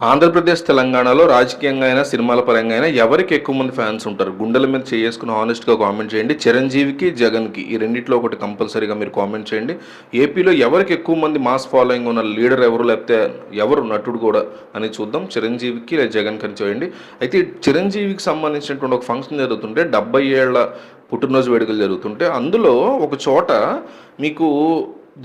ఆంధ్రప్రదేశ్ తెలంగాణలో రాజకీయంగా అయినా సినిమాల పరంగా అయినా ఎవరికి ఎక్కువ మంది ఫ్యాన్స్ ఉంటారు? గుండెల మీద చేసుకుని హానెస్ట్గా కామెంట్ చేయండి. చిరంజీవికి జగన్కి ఈ రెండిట్లో ఒకటి కంపల్సరీగా మీరు కామెంట్ చేయండి. ఏపీలో ఎవరికి ఎక్కువ మంది మాస్ ఫాలోయింగ్ ఉన్న లీడర్ ఎవరు? లేకపోతే ఎవరు నటుడు కూడా అని చూద్దాం. చిరంజీవికి లేదా జగన్కి అని చేయండి అయితే చిరంజీవికి సంబంధించినటువంటి ఒక ఫంక్షన్ జరుగుతుంటే డెబ్బై ఏళ్ళ పుట్టినరోజు వేడుకలు జరుగుతుంటే అందులో ఒక చోట మీకు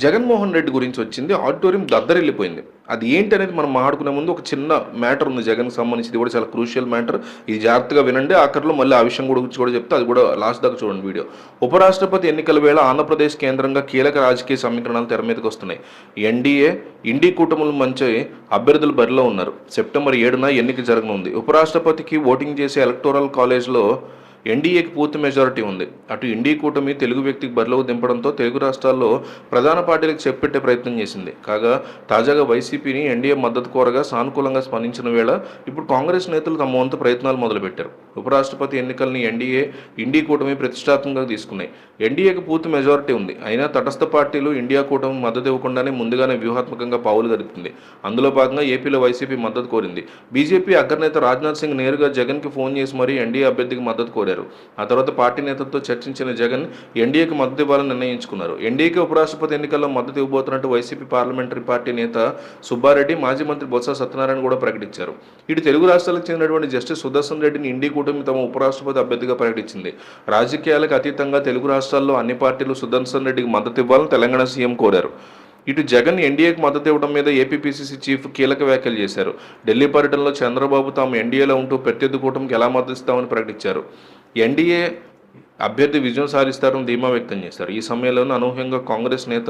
జగన్మోహన్ రెడ్డి గురించి వచ్చింది. ఆడిటోరియం దద్దరిల్లిపోయింది. అది ఏంటి అనేది మనం మాట్లాడుకునే ముందు ఒక చిన్న మ్యాటర్ ఉంది జగన్కి సంబంధించి ఇది కూడా చాలా క్రూషియల్ మ్యాటర్. ఇది జాగ్రత్తగా వినండి. ఆఖరిలో మళ్ళీ ఆ విషయం కూడా గురించి కూడా చెప్తే. అది కూడా లాస్ట్ దాకా చూడండి వీడియో. ఉపరాష్ట్రపతి ఎన్నికల వేళ ఆంధ్రప్రదేశ్ కేంద్రంగా కీలక రాజకీయ సమీకరణాలు తెర మీదకి వస్తున్నాయి. ఎన్డీఏ ఇండి కూటముల మంచి అభ్యర్థులు బరిలో ఉన్నారు. సెప్టెంబర్ ఏడున ఎన్నిక జరగనుంది. ఉపరాష్ట్రపతికి ఓటింగ్ చేసే ఎలక్టోరల్ కాలేజ్లో ఎన్డీఏకి పూర్తి మెజారిటీ ఉంది. అటు ఎన్డీ కూటమి తెలుగు వ్యక్తికి బరిలోకి దింపడంతో తెలుగు రాష్ట్రాల్లో ప్రధాన పార్టీలకు చెప్పెట్టే ప్రయత్నం చేసింది. కాగా తాజాగా వైసీపీని ఎన్డీఏ మద్దతు కోరగా సానుకూలంగా స్పందించిన వేళ ఇప్పుడు కాంగ్రెస్ నేతలు తమ వంతు ప్రయత్నాలు మొదలుపెట్టారు. ఉపరాష్ట్రపతి ఎన్నికల్ని ఎన్డీఏ ఇండీ కూటమి ప్రతిష్టాత్మకంగా తీసుకున్నాయి. ఎన్డీఏకి పూర్తి మెజారిటీ ఉంది. అయినా తటస్థ పార్టీలు ఇండియా కూటమి మద్దతు ఇవ్వకుండానే ముందుగానే వ్యూహాత్మకంగా పావులు గడుపుతుంది. అందులో భాగంగా ఏపీలో వైసీపీ మద్దతు కోరింది. బీజేపీ అగ్రనేత రాజ్నాథ్ సింగ్ నేరుగా జగన్కి ఫోన్ చేసి మరీ ఎన్డీఏ అభ్యర్థికి మద్దతు కోరారు. ఆ తర్వాత పార్టీ నేతలతో చర్చించిన జగన్ ఎన్డీఏకి మద్దతు ఇవ్వాలని నిర్ణయించుకున్నారు. ఎన్డీఏకి ఉపరాష్ట్రపతి ఎన్నికల్లో మద్దతు ఇవ్వబోతున్నట్టు వైసీపీ పార్లమెంటరీ పార్టీ నేత సుబ్బారెడ్డి మాజీ మంత్రి బొత్స సత్యనారాయణ కూడా ప్రకటించారు. ఇటు తెలుగు రాష్ట్రాలకు చెందినటువంటి జస్టిస్ సుదర్శన్ రెడ్డిని ఇండి కూటమి తమ ఉపరాష్ట్రపతి అభ్యర్థిగా ప్రకటించింది. రాజకీయాలకు అతీతంగా తెలుగు రాష్ట్రాల్లో అన్ని పార్టీలు సుదర్శన్ రెడ్డికి మద్దతు ఇవ్వాలని తెలంగాణ సీఎం కోరారు. ఇటు జగన్ ఎన్డీఏకి మద్దతు ఇవ్వడం మీద ఏపీపీసీసీ చీఫ్ కీలక వ్యాఖ్యలు చేశారు. ఢిల్లీ పర్యటనలో చంద్రబాబు తాము ఎన్డీఏలో ఉంటూ ప్రత్యర్థి కూటమికి ఎలా మద్దతిస్తామని ప్రకటించారు. ఎన్డీఏ అభ్యర్థి విజయం సాధిస్తారని ధీమా వ్యక్తం చేశారు. ఈ సమయంలోనే అనూహ్యంగా కాంగ్రెస్ నేత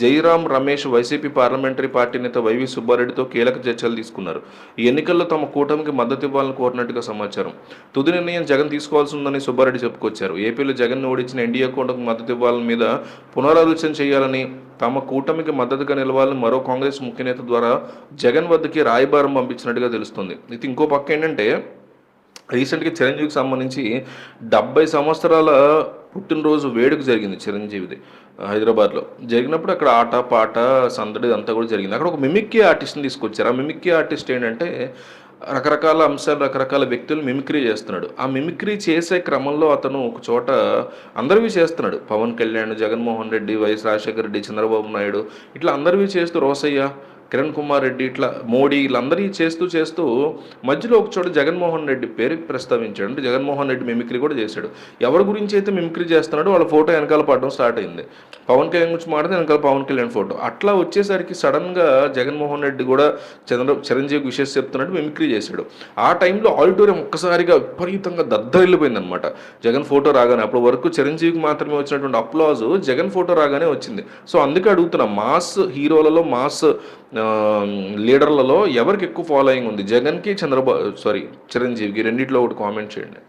Jairam Ramesh YCP parliamentary party నేత వైవి సుబ్బారెడ్డితో కీలక చర్చలు తీసుకున్నారు. ఈ ఎన్నికల్లో తమ కూటమికి మద్దతు ఇవ్వాలని కోరినట్టుగా సమాచారం. తుది నిర్ణయం జగన్ తీసుకోవాల్సి ఉందని సుబ్బారెడ్డి చెప్పుకొచ్చారు. ఏపీలో జగన్ ఓడించిన ఎన్డీఏ కూటమికి మద్దతు ఇవ్వాలని మీద పునరాలోచన చేయాలని తమ కూటమికి మద్దతుగా నిలవాలని మరో కాంగ్రెస్ ముఖ్యనేత ద్వారా జగన్ వద్దకి రాయబారం పంపించినట్టుగా తెలుస్తుంది. ఇది ఇంకో పక్క ఏంటంటే రీసెంట్గా చిరంజీవికి సంబంధించి డెబ్బై సంవత్సరాల పుట్టినరోజు వేడుక జరిగింది చిరంజీవిది హైదరాబాద్లో. జరిగినప్పుడు అక్కడ ఆట పాట సందడి అంతా కూడా జరిగింది. అక్కడ ఒక మిమిక్రీ ఆర్టిస్ట్ని తీసుకొచ్చారు. ఆ మిమిక్రీ ఆర్టిస్ట్ ఏంటంటే రకరకాల అంశాలు రకరకాల వ్యక్తులు మిమిక్రీ చేస్తున్నాడు. ఆ మిమిక్రీ చేసే క్రమంలో అతను ఒక చోట అందరివి చేస్తున్నాడు. పవన్ కళ్యాణ్ జగన్మోహన్ రెడ్డి వైఎస్ రాజశేఖర రెడ్డి చంద్రబాబు నాయుడు ఇట్లా అందరివి చేస్తూ రోసయ్య కిరణ్ కుమార్ రెడ్డి ఇట్లా మోడీ వీళ్ళందరినీ చేస్తూ చేస్తూ మధ్యలో ఒక చోట జగన్మోహన్ రెడ్డి పేరు ప్రస్తావించాడు. అంటే జగన్మోహన్ రెడ్డి మిమిక్రీ కూడా చేశాడు. ఎవరి గురించి అయితే మిమిక్రీ చేస్తున్నాడో వాళ్ళ ఫోటో వెనకాల పడడం స్టార్ట్ అయింది. పవన్ కళ్యాణ్ గురించి మాట్లాడితే వెనకాల పవన్ కళ్యాణ్ ఫోటో. అట్లా వచ్చేసరికి సడన్గా జగన్మోహన్ రెడ్డి కూడా చంద్ర చిరంజీవి విషయం చెప్తున్నట్టు మిమిక్రీ చేశాడు. ఆ టైంలో ఆడిటోరియం ఒక్కసారిగా విపరీతంగా దద్దరిల్లిపోయింది అనమాట జగన్ ఫోటో రాగానే అప్పటి వరకు చిరంజీవికి మాత్రమే వచ్చినటువంటి అప్లాజ్ జగన్ ఫోటో రాగానే వచ్చింది. సో అందుకే అడుగుతున్నా మాస్ హీరోలలో మాస్ లీడర్లలో ఎవరికి ఎక్కువ ఫాలోయింగ్ ఉంది? జగన్కి చంద్రబాబు సారీ చిరంజీవికి రెండిట్లో ఒకటి కామెంట్ చేయండి.